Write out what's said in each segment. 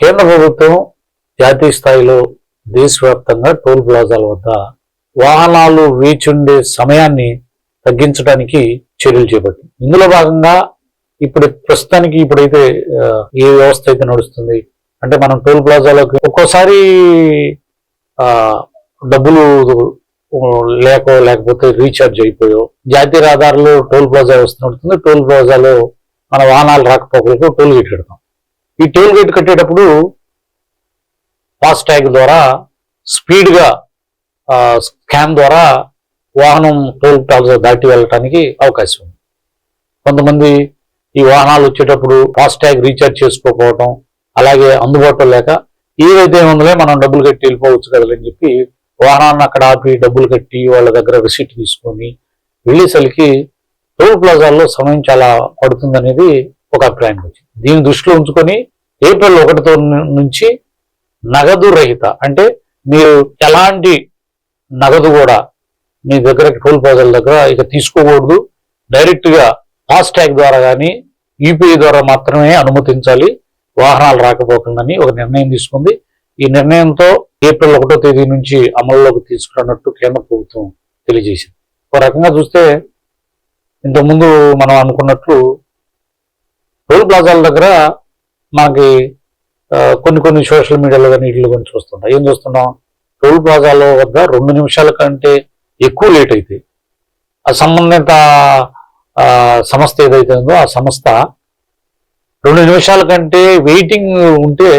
కేంద్ర ప్రభుత్వం జాతీయ స్థాయిలో దేశవ్యాప్తంగా టోల్ ప్లాజాల వద్ద వాహనాలు వేచుండే సమయాన్ని తగ్గించడానికి చర్యలు చేపట్టింది. ఇందులో భాగంగా ఇప్పుడు ప్రస్తుతానికి ఇప్పుడైతే ఏ వ్యవస్థ అయితే నడుస్తుంది? అంటే మనం టోల్ ప్లాజాలోకి ఒక్కోసారి డబ్బులు లేక లేకపోతే రీఛార్జ్ అయిపోయో జాతీయ రహదారులు టోల్ ప్లాజా వ్యవస్థ నడుస్తుంది టోల్ ప్లాజాలో మన వాహనాలు రాకపోకలకు టోల్ గేట్ పెడతాం ఈ టోల్ గేట్ కట్టేటప్పుడు ఫాస్ట్ ద్వారా స్పీడ్గా స్కామ్ స్కాన్ ద్వారా వాహనం టోల్ ప్లాజా దాటి వెళ్ళటానికి అవకాశం ఉంది. కొంతమంది ఈ వాహనాలు వచ్చేటప్పుడు ఫాస్ట్ ట్యాగ్ రీఛార్జ్ చేసుకోకపోవడం అలాగే అందుబాటులో లేక ఏదైతే ఉందో మనం డబ్బులు కట్టి వెళ్ళిపోవచ్చు కదా అని చెప్పి వాహనాన్ని అక్కడ ఆపి డబ్బులు కట్టి వాళ్ళ దగ్గర రిసీట్ తీసుకొని వెళ్ళేసరికి టోల్ ప్లాజాల్లో సమయం చాలా పడుతుందనేది ఒక అభిప్రాయానికి వచ్చింది. దీన్ని దృష్టిలో ఉంచుకొని ఏప్రిల్ ఒకటితో నుంచి నగదు రహిత అంటే మీరు ఎలాంటి నగదు కూడా మీ దగ్గర టోల్ ప్లాజాల దగ్గర ఇక తీసుకోకూడదు. డైరెక్ట్గా ఫాస్టాగ్ ఫాస్ట్ ట్యాగ్ ద్వారా కానీ యూపీఐ ద్వారా మాత్రమే అనుమతించాలి. వాహనాలు రాకపోకలని ఒక నిర్ణయం తీసుకుంది. ఈ నిర్ణయంతో ఏప్రిల్ ఒకటో తేదీ నుంచి అమల్లోకి తీసుకురానట్టు కేంద్ర ప్రభుత్వం తెలియజేసింది. ఒక రకంగా చూస్తే ఇంతకుముందు మనం అనుకున్నట్లు టోల్ ప్లాజాల దగ్గర మనకి కొన్ని కొన్ని సోషల్ మీడియాలో కానీ వీటిలో కానీ చూస్తుంటాం ఏం చూస్తున్నాం? టోల్ ప్లాజాలో వద్ద రెండు నిమిషాల కంటే ఎక్కువ లేట్ అయితే ఆ సంబంధిత సంస్థ ఏదైతే ఉందో ఆ సంస్థ రెండు నిమిషాల కంటే వెయిటింగ్ ఉంటే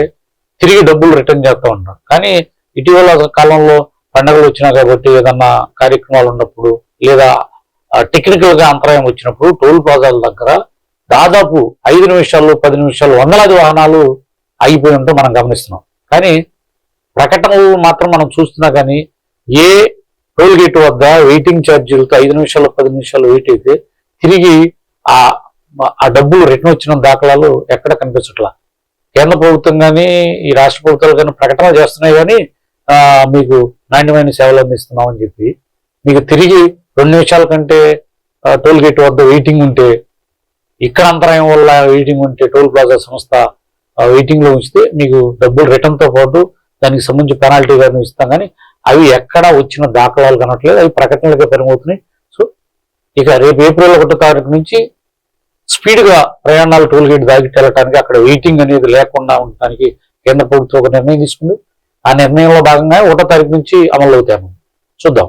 తిరిగి డబ్బులు రిటర్న్ చేస్తూ ఉంటారు. కానీ ఇటీవల కాలంలో పండుగలు వచ్చినా కాబట్టి ఏదన్నా కార్యక్రమాలు ఉన్నప్పుడు లేదా టెక్నికల్గా అంతరాయం వచ్చినప్పుడు టోల్ ప్లాజాల దగ్గర దాదాపు ఐదు నిమిషాల్లో పది నిమిషాలు వందలాది వాహనాలు ఆగిపోయి ఉంటూ మనం గమనిస్తున్నాం. కానీ ప్రకటనలు మాత్రం మనం చూస్తున్నా కానీ ఏ టోల్ గేట్ వద్ద వెయిటింగ్ ఛార్జీలతో ఐదు నిమిషాలు పది నిమిషాలు వెయిట్ అయితే తిరిగి ఆ ఆ డబ్బులు రిటర్న్ వచ్చిన దాఖలాలు ఎక్కడ కనిపించట్లా? కేంద్ర ప్రభుత్వం కానీ ఈ రాష్ట్ర ప్రభుత్వాలు కానీ ప్రకటన చేస్తున్నాయి కానీ మీకు నాణ్యమైన సేవలు అందిస్తున్నామని చెప్పి మీకు తిరిగి రెండు నిమిషాల కంటే టోల్ గేట్ వద్ద వెయిటింగ్ ఉంటే ఇక్కడ అంతరాయం వల్ల వెయిటింగ్ ఉంటే టోల్ ప్లాజా సంస్థ ఆ, వెయిటింగ్లో ఉంచితే మీకు డబ్బులు రిటర్న్తో పాటు దానికి సంబంధించి పెనాల్టీ కానీ ఇస్తాం. కానీ అవి ఎక్కడ వచ్చిన దాఖలాలు కనట్లేదు అవి ప్రకటనలకే పెరిగవుతున్నాయి సో ఇక రేపు ఏప్రిల్ ఒకటో తారీఖు నుంచి స్పీడ్గా ప్రయాణాలు టోల్ గేట్ దాటి వెళ్ళటానికి అక్కడ వెయిటింగ్ అనేది లేకుండా ఉండటానికి కేంద్ర ప్రభుత్వం ఒక నిర్ణయం తీసుకుంది. ఆ నిర్ణయంలో భాగంగా ఒకటో తారీఖు నుంచి అమలు అవుతాము చూద్దాం.